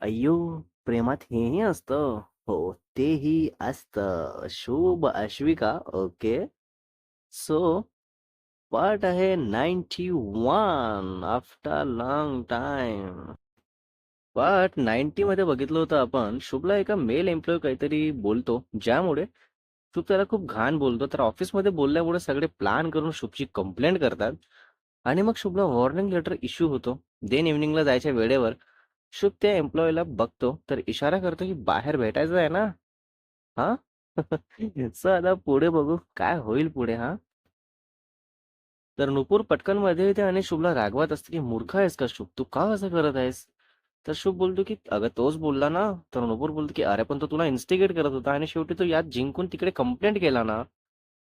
अय्यो प्रेमात हेही असतं. हो तेही असतं. Shubh Ashvika okay. So part आहे ninety one after long time part ninety मध्ये बघितलं होतं आपण शुभला एका मेल एम्प्लॉय काहीतरी बोलतो ज्यामुळे शुभ त्याला खूप घाण बोलतो. तर ऑफिसमध्ये बोलल्यामुळे सगळे प्लॅन करून शुभची कंप्लेंट करतात. आणि मग शुभला वॉर्निंग लेटर इश्यू होतो. देन इव्हनिंगला जायच्या वेळेवर शुभ त्या एम्प्लॉईला बघतो तर इशारा करतो की बाहेर भेटायचं आहे ना? हा? सर आता पुढे बघू काय होईल पुढे हा? तर नुपूर पटकनमध्ये येते आणि शुभला रागवत असते की मूर्ख आहेस का शुभ? तू का असं करत आहेस? तर शुभ बोलतो की अगं तोच बोलला ना. तर नुपूर बोलतो की अरे पण तो तुला इन्स्टिगेट करत होता आणि शेवटी तो यात जिंकून तिकडे कंप्लेंट केला ना.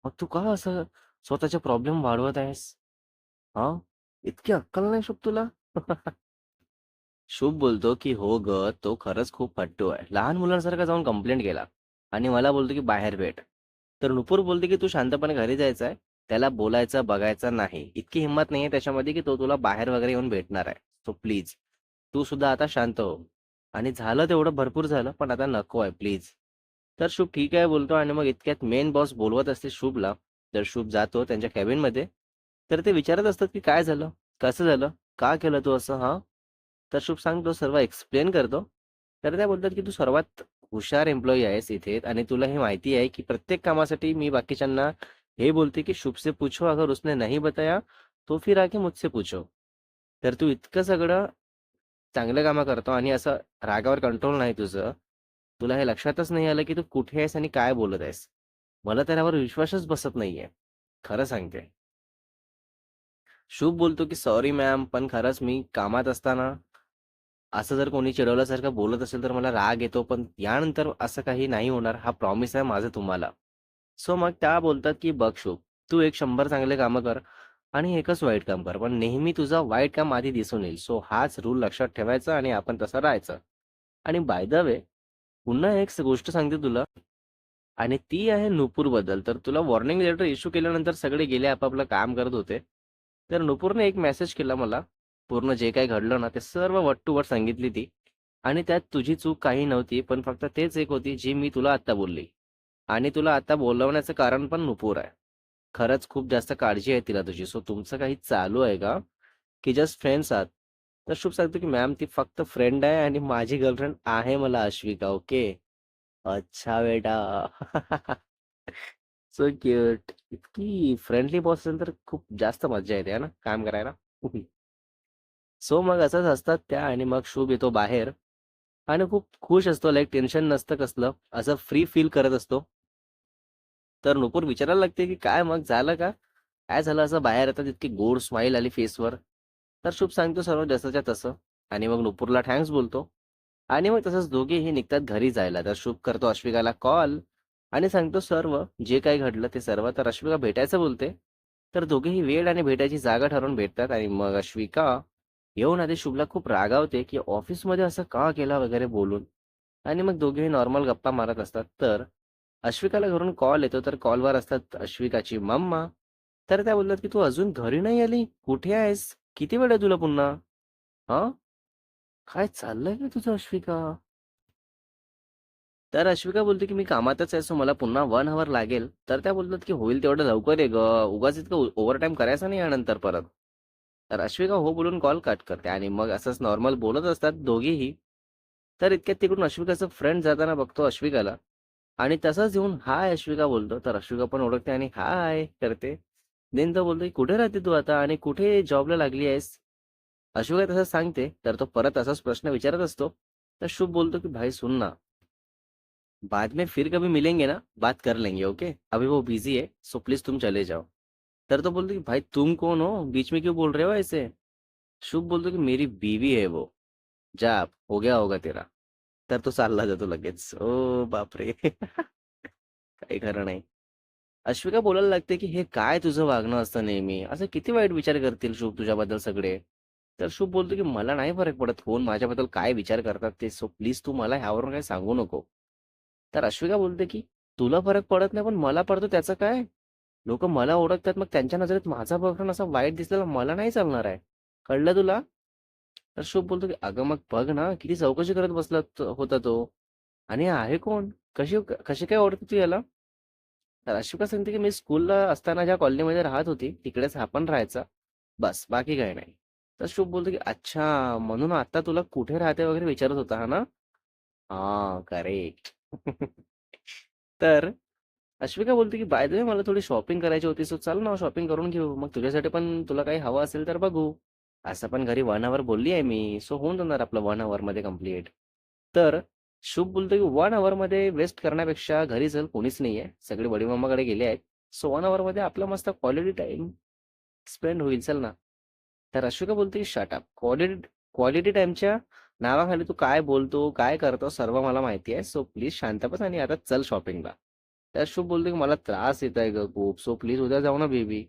मग तू का असं स्वतःचे प्रॉब्लेम वाढवत आहेस? हा? इतकी अक्कल नाही शुभ तुला? शुभ बोलतो की हो ग तो खरंच खूप फट्टू आहे. लहान मुलांसारखा जाऊन कंप्लेंट केला आणि मला बोलतो की बाहेर भेट. तर नुपूर बोलते की तू शांतपणे घरी जायचं आहे त्याला बोलायचं बघायचं नाही. इतकी हिंमत नाहीये त्याच्यामध्ये की तो तुला बाहेर वगैरे येऊन भेटणार आहे. सो प्लीज तू सुद्धा आता शांत हो. आणि झालं तेवढं भरपूर झालं पण आता नको आहे प्लीज तर शुभ ठीक आहे बोलतो आणि मग इतक्यात मेन बॉस बोलवत असते शुभला. तर शुभ जातो त्यांच्या कॅबिनमध्ये तर ते विचारत असतात की काय झालं? कसं झालं? का केलं तू असं हा? तर शुभ सांगतो सर्व एक्सप्लेन करतो. तर त्या बोलतात की तू सर्वात हुशार एम्प्लॉई आहेस इथे आणि तुला हे माहिती आहे की प्रत्येक कामासाठी मी बाकीच्यांना हे बोलते की शुभ से पूछो अगर उसने नाही बताया तो फिर आके मुझसे पूछो. तर तू इतकं सगळं चांगलं कामं करतो आणि असं रागावर कंट्रोल नाही तुझं. तुला हे लक्षातच नाही आलं की तू कुठे आहेस आणि काय बोलत आहेस. मला त्यावर विश्वासच बसत नाहीये. खरं सांगते. शुभ बोलतो की सॉरी मॅम पण खरंच मी कामात असताना असं जर कोणी चिडवल्यासारखं बोलत असेल तर मला राग येतो पण यानंतर असं काही नाही होणार हा प्रॉमिस आहे माझं तुम्हाला. सो मग त्या बोलतात की बघ शो तू एक शंभर चांगले कामं कर आणि एकच वाईट काम कर पण नेहमी तुझं वाईट काम आधी दिसून येईल. सो हाच रूल लक्षात ठेवायचा आणि आपण तसं राहायचं. आणि बाय द वे पुन्हा एक गोष्ट सांगते तुला. आणि ती आहे नुपूरबद्दल तर तुला वॉर्निंग लेटर इश्यू केल्यानंतर सगळे गेले आपापलं काम करत होते. तर नुपूरने एक मेसेज केला मला. पूर्ण जे काही घडलं ना ते सर्व वट टू वट सांगितली ती. आणि त्यात तुझी चूक काही नव्हती पण फक्त तेच एक होती जी मी तुला आत्ता बोलली. आणि तुला आता बोलवण्याचं कारण पण नुपूर आहे. खरंच खूप जास्त काळजी आहे तिला तुझी. सो तुमचं काही चालू आहे का? की जस्ट फ्रेंड्स आहात? तर शुभ सांगतो की मॅम ती फक्त फ्रेंड आहे आणि माझी गर्लफ्रेंड आहे मला अश्विका ओके अच्छा बेटा. सो क्यूट इतकी फ्रेंडली बॉस असेल तर खूप जास्त मजा येते ना? काम करायला. सो मग असंच असतात त्या आणि मग शुभ येतो बाहेर. आणि खूप खुश असतो लाईक टेन्शन नसतं कसलं. असं फ्री फील करत असतो. तर नुपूर विचारायला लागते की काय मग झालं का? काय झालं असं बाहेर? येतात इतकी गोड स्माईल आली फेसवर तर शुभ सांगतो सर्व जसंच्या तसं. आणि मग नुपूरला थँक्स बोलतो. आणि मग तसंच दोघेही निघतात घरी जायला. तर शुभ करतो अश्विकाला कॉल आणि सांगतो सर्व जे काही घडलं ते सर्व. तर अश्विका भेटायचं बोलते. तर दोघेही वेळ आणि भेटायची जागा ठरवून भेटतात. आणि मग अश्विका येऊन आधी शुभला खूप रागावते की ऑफिसमध्ये असं का केला वगैरे बोलून? आणि मग दोघेही नॉर्मल गप्पा मारत असतात. तर अश्विकाला घरून कॉल येतो तर कॉलवर असतात अश्विकाची मम्मा. तर त्या बोलतात की तू अजून घरी नाही आली? कुठे आहेस? किती वेळ आहे तुला पुन्हा? हा? काय चाललंय का तुझं अश्विका? तर अश्विका बोलते की मी कामातच आहे सो मला पुन्हा वन आवर लागेल. तर त्या बोलतात की होईल तेवढं लवकर ये ग. उगाच इतकं ओव्हर टाईम करायचं नाही यानंतर परत. तर अश्विका हो बोलून कॉल कट करते आणि मग असंच नॉर्मल बोलत असतात दोघेही. तर इतक्यात तिकडून अश्विकाचा फ्रेंड जाताना बघतो अश्विकाला. आणि तसंच येऊन हाय अश्विका बोलतो. तर अश्विका पण ओळखते आणि हाय करते. देन तो बोलतो कुठे राहते तू आता आणि कुठे जॉबला लागली आहेस? अश्विका तसंच सांगते तर तो परत असाच प्रश्न विचारत असतो. तर शुभ बोलतो की भाई सुन ना. बाद में फिर कभी मिलेंगे ना? बात कर लेंगे ओके? अभी वो बिजी है सो प्लीज तुम चले जाओ. तर तो बोलतो की भाई तुम कौन हो? बीच में क्यों बोल रहे हो ऐसे? शुभ बोलतो की मेरी बीवी है वो। जा हो गया होगा तेरा। तर तो चालला जातो लगेच ओ बापरे। काही खरं नाही. अश्विका बोलायला लागते की हे काय तुझं वागणं असतं नेहमी? असं किती वाईट विचार करतील शुभ तुझ्याबद्दल सगळे? तर शुभ बोलतो की मला नाही फरक पडत. कोण माझ्याबद्दल काय विचार करतात ते? सो प्लीज तू मला ह्यावरून काही सांगू नको. तर अश्विका बोलते की तुला फरक पडत नाही पण मला पडतो त्याचं काय? लोक मला ओळखतात मग त्यांच्या नजरेत माझा बॉयफ्रेंड असा वाईट दिसलेला मला नाही चालणार आहे. कळलं तुला? तर शुभ बोलतो की अगं मग बघ ना किती चौकशी करत बसला होता तो. आणि आहे कोण? कशी कशी काय ओळखते तू याला? तर अश्विका सांगते की मी स्कूलला असताना ज्या कॉलनीमध्ये राहत होती तिकडेच हा पण राहायचा. बस बाकी काही नाही. तर शुभ बोलतो की अच्छा म्हणून आता तुला कुठे राहते वगैरे विचारत होता हा ना? हा करेक्ट तर अश्विका बोलते की बाय द वे मला थोडी शॉपिंग करायची होती सो चल ना शॉपिंग करून घेऊ. मग तुझ्यासाठी पण तुला काही हवं असेल तर बघू. असं पण घरी वन आवर बोलली आहे मी. सो होऊन जाणार आपलं वन आवर मध्ये कंप्लीट तर शुभ बोलतो की वन आवर मध्ये वेस्ट करण्यापेक्षा घरी चल कोणीच नाहीये. सगळे वडी मामाकडे गेले आहेत. सो वन आवर मध्ये आपला मस्त क्वालिटी टाईम स्पेंड होईल. चल ना. तर अश्विका बोलतो की शटअप क्वालिटी क्वालिटी टाइमच्या नावाखाली तू काय बोलतो काय करतो सर्व मला माहिती आहे. सो प्लीज शांत बस आणि आता चल शॉपिंगला तर शुभ बोलते की मला त्रास येत आहे ग खूप. सो प्लीज उद्या जाऊ ना बेबी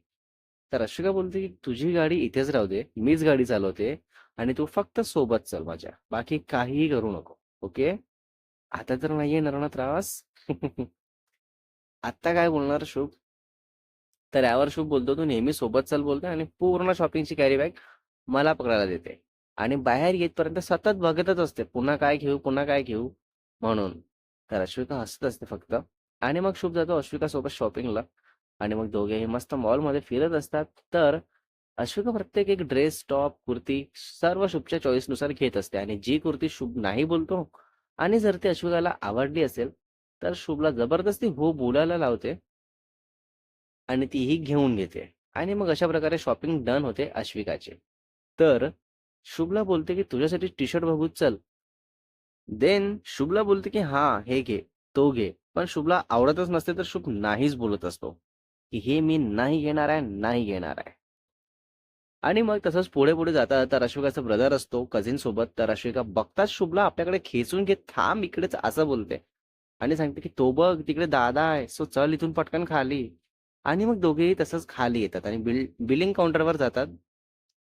तर अश्विका बोलते की तुझी गाडी इथेच राहू दे. मीच गाडी चालवते आणि तू फक्त सोबत चल माझ्या. बाकी काहीही करू नको. ओके आता तर नाही येणार ना त्रास. आता काय बोलणार शुभ? तर यावर शुभ बोलतो तू नेहमी सोबत चल बोलते आणि पूर्ण शॉपिंगची कॅरी बॅग मला पकडायला देते. आणि बाहेर येतपर्यंत सतत बघतच असते. पुन्हा काय घेऊ पुन्हा काय घेऊ म्हणून. तर अश्विका हसत असते फक्त. आणि मग शुभ जातो अश्विकासोबत शॉपिंगला आणि मग दोघेही मस्त मॉलमध्ये फिरत असतात. तर अश्विका प्रत्येक एक ड्रेस टॉप कुर्ती सर्व शुभच्या चॉईसनुसार घेत असते. आणि जी कुर्ती शुभ नाही बोलतो आणि जर ती अश्विकाला आवडली असेल तर शुभला जबरदस्ती हो बोलायला लावते आणि तीही घेऊन घेते. आणि मग अशा प्रकारे शॉपिंग डन होते अश्विकाचे. तर शुभला बोलते की तुझ्यासाठी टी शर्ट बघू चल. देन शुभला बोलते की हा हे घे तो घे. पण शुभला आवडतच नसते तर शुभ नाहीच बोलत असतो. की हे मी नाही घेणार आहे नाही घेणार आहे. आणि मग तसंच पुढे पुढे जाता तर अश्विकाचा ब्रदर असतो कझिन सोबत. तर अश्विका बघताच शुभला आपल्याकडे खेचून घेत थांब इकडेच असं बोलते. आणि सांगते की तो बघ तिकडे दादा आहे. सो चल इथून पटकन खाली. आणि मग दोघेही तसंच खाली येतात आणि बिल बिलिंग काउंटरवर जातात.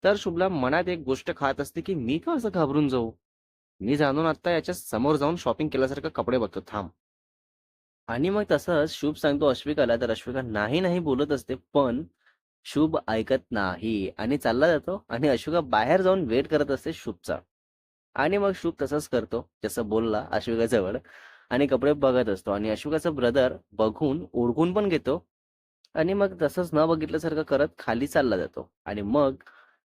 तर शुभला मनात एक गोष्ट खात असते की मी का असं घाबरून जाऊ? मी जाणून आता याच्या समोर जाऊन शॉपिंग केल्यासारखं कपडे बघतो. थांब. आणि मग तसंच शुभ सांगतो अश्विकाला तर अश्विका नाही नाही बोलत असते पण शुभ ऐकत नाही आणि चालला जातो आणि अश्विका बाहेर जाऊन वेट करत असते शुभचा. आणि मग शुभ तसंच करतो जसं बोलला अश्विकाजवळ आणि कपडे बघत असतो आणि अश्विकाचा ब्रदर बघून ओळखून पण घेतो आणि मग तसंच न बघितल्यासारखं करत खाली चालला जातो आणि मग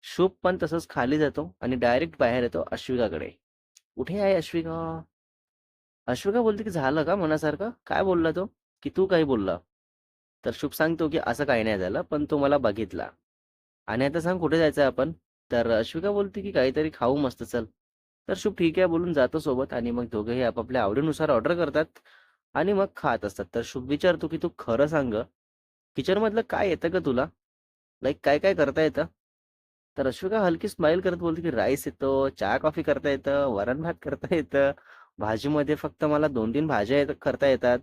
शुभ पण तसंच खाली जातो आणि डायरेक्ट बाहेर येतो अश्विकाकडे. कुठे आहे अश्विका? अश्विका बोलते की झालं का मनासारखं? काय बोलला तो? की तू काही बोलला? तर शुभ सांगतो की असं काही नाही झालं पण तो मला बघितला. आणि आता सांग कुठे जायचं आपण? तर अश्विका बोलते की काहीतरी खाऊ मस्त चल. तर शुभ ठीक आहे बोलून जातो सोबत आणि मग दोघेही आपापल्या आवडीनुसार ऑर्डर करतात आणि मग खात असतात. तर शुभ विचारतो की तू खरं सांग किचन मधलं काय येतं का तुला? लाईक काय काय करता येतं? तर अश्विका हलकी स्माइल करत बोलते की राईस येतो चहा कॉफी करता येतं वरण भात करता येतं भाजीमध्ये फक्त मला दोन तीन भाज्या येत करता येतात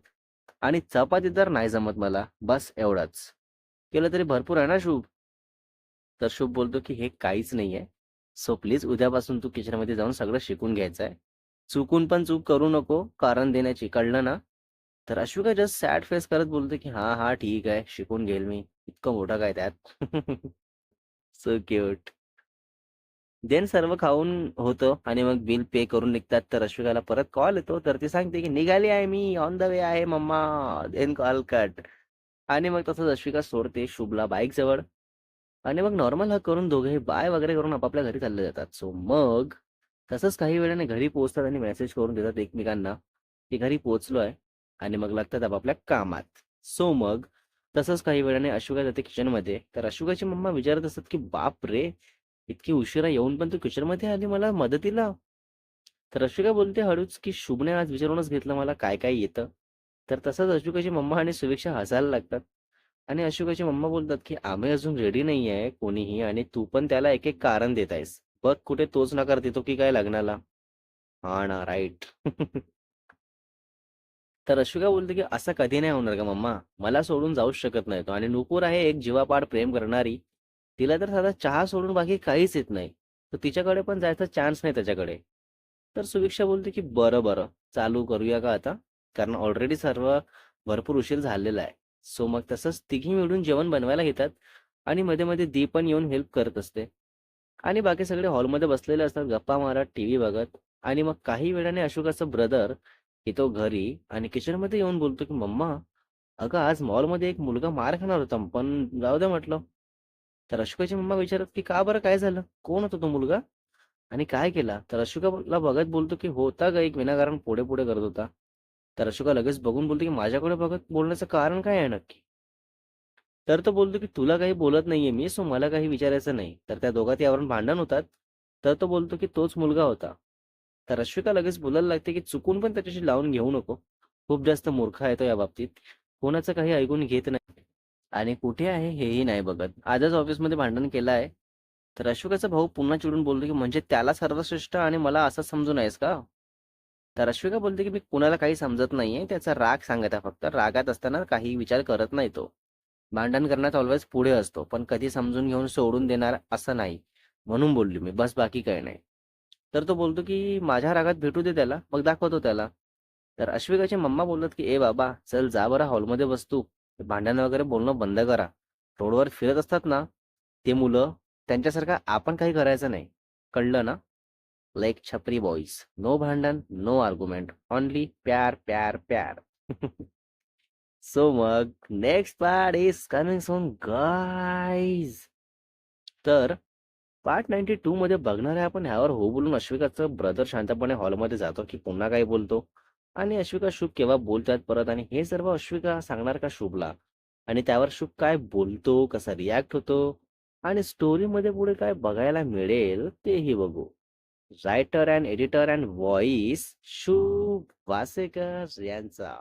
आणि चपाती तर नाही जमत मला बस एवढाच. केलं तरी भरपूर आहे ना शुभ? तर शुभ बोलतो की हे काहीच नाही आहे सो प्लीज उद्यापासून तू किचनमध्ये जाऊन सगळं शिकून घ्यायचं आहे चुकून पण चूक करू नको कारण देण्याची कळलं ना? तर अश्विका जस्ट सॅड फेस करत बोलतो की हा हा ठीक आहे शिकून घेईल मी. इतकं मोठं काय त्यात? सो क्यूट देन सर्व खाऊन होतं आणि मग बिल पे करून निघतात. तर अश्विकाला परत कॉल येतो. तर ती सांगते की निघाली आहे मी. ऑन द वे आहे मम्मा. देन कॉल कट आणि मग तसंच अश्विका सोडते शुभला बाईक जवळ. आणि मग नॉर्मल हा करून दोघे बाय वगैरे करून आपापल्या घरी चालले जातात. सो मग तसंच काही वेळाने घरी पोहोचतात आणि मेसेज करून देतात एकमेकांना की घरी पोहोचलो आहे आणि मग लागतात आपापल्या कामात. सो मग तसंच काही वेळाने अश्विका जाते किचनमध्ये तर अश्विकाची मम्मा विचारत असतात की बाप रे इतकी उशिरा येऊन पण तू किचनमध्ये आली मला मदतीला? तर अश्विका बोलते हळूच की शुभने आज विचारूनच घेतलं मला काय काय येतं. तर तसंच अश्विकाची मम्मा आणि सुविक्षा हसायला लागतात. आणि अशोकाची मम्मा बोलतात की आम्ही अजून रेडी नाही आहे कोणीही आणि तू पण त्याला एक एक कारण देत आहेस. बघ कुठे तोच नकार देतो की काय लग्नाला. हा ना राईट तर अशोका बोलते की असं कधी नाही होणार का मम्मा. मला सोडून जाऊच शकत नाही तो आणि नुपूर आहे एक जीवापाड प्रेम करणारी. तिला तर साधा चहा सोडून बाकी काहीच येत नाही. तर तिच्याकडे पण जायचा चान्स नाही त्याच्याकडे. तर सुभिक्षा बोलते की बरं बरं. चालू करूया का आता? कारण ऑलरेडी सर्व भरपूर उशीर झालेला आहे. सो मग तसंच तिघी मिळून जेवण बनवायला घेतात आणि मध्ये मध्ये दी पण येऊन हेल्प करत असते. आणि बाकी सगळे हॉलमध्ये बसलेले असतात गप्पा मारत टीव्ही बघत. आणि मग काही वेळाने अशोकाचा ब्रदर येतो घरी आणि किचनमध्ये येऊन बोलतो की मम्मा अगं आज मॉलमध्ये एक मुलगा मार खाणार होता. पण जाऊ दे म्हटलं. तर अशोकाची मम्मा विचारत की का बरं? काय झालं? कोण होता तो मुलगा? आणि काय केला? तर अशोकाला बघत बोलतो की होता ग एक विनाकारण पुढे पुढे करत होता. तर अशोका लगेच बघून बोलतो की माझ्याकडे बघत बोलण्याचं कारण काय आहे नक्की? तर तो बोलतो की तुला काही बोलत नाहीये मी सो मला काही विचारायचं नाही. तर त्या दोघात यावरून भांडण होतात. तर तो बोलतो की तोच मुलगा होता. तर अश्विका लगेच बोलायला लागते की चुकून पण त्याच्याशी लावून घेऊ नको. खूप जास्त मूर्ख आहे तो या बाबतीत. कोणाचं काही ऐकून घेत नाही. आणि कुठे आहे हेही नाही बघत. आजच ऑफिसमध्ये भांडण केलं आहे. तर अश्विकाचा भाऊ पुन्हा चिडून बोलतो की म्हणजे त्याला सर्वश्रेष्ठ आणि मला असं समजून आहेस का? तर अश्विका बोलते की मी कुणाला काही समजत नाहीये. त्याचा राग सांगत आहे फक्त. रागात असताना काही विचार करत नाही तो. भांडण करण्यात ऑलवेज पुढे असतो. पण कधी समजून घेऊन सोडून देणार असं नाही. म्हणून बोलली मी. बस बाकी काही नाही. तर तो बोलतो की माझ्या रागात भेटू दे त्याला. मग दाखवतो त्याला. तर अश्विकाचे मम्मा बोलतात की ए बाबा चल जा बरं हॉलमध्ये बस तू. भांडण वगैरे बोलणं बंद करा. रोडवर फिरत असतात ना ते मुलं त्यांच्यासारखं आपण काही करायचं नाही. कळलं ना? लाईक छपरी बॉईज नो भांडण नो आर्ग्युमेंट ओनली प्यार प्यार प्यार. सो मग next part is coming soon guys तर पार्ट नाईन्टी टू मध्ये बघणार आहे आपण ह्यावर हो बोलून अश्विकाचं ब्रदर शांतपणे हॉलमध्ये जातो की पुन्हा काय बोलतो? आणि अश्विका शुभ केव्हा बोलतात परत? आणि हे सर्व अश्विका सांगणार का शुभला? आणि त्यावर शुभ काय बोलतो? कसा रिॲक्ट होतो? आणि स्टोरीमध्ये पुढे काय बघायला मिळेल तेही बघू. Writer and editor and voice Shubh Wasekar यांचा.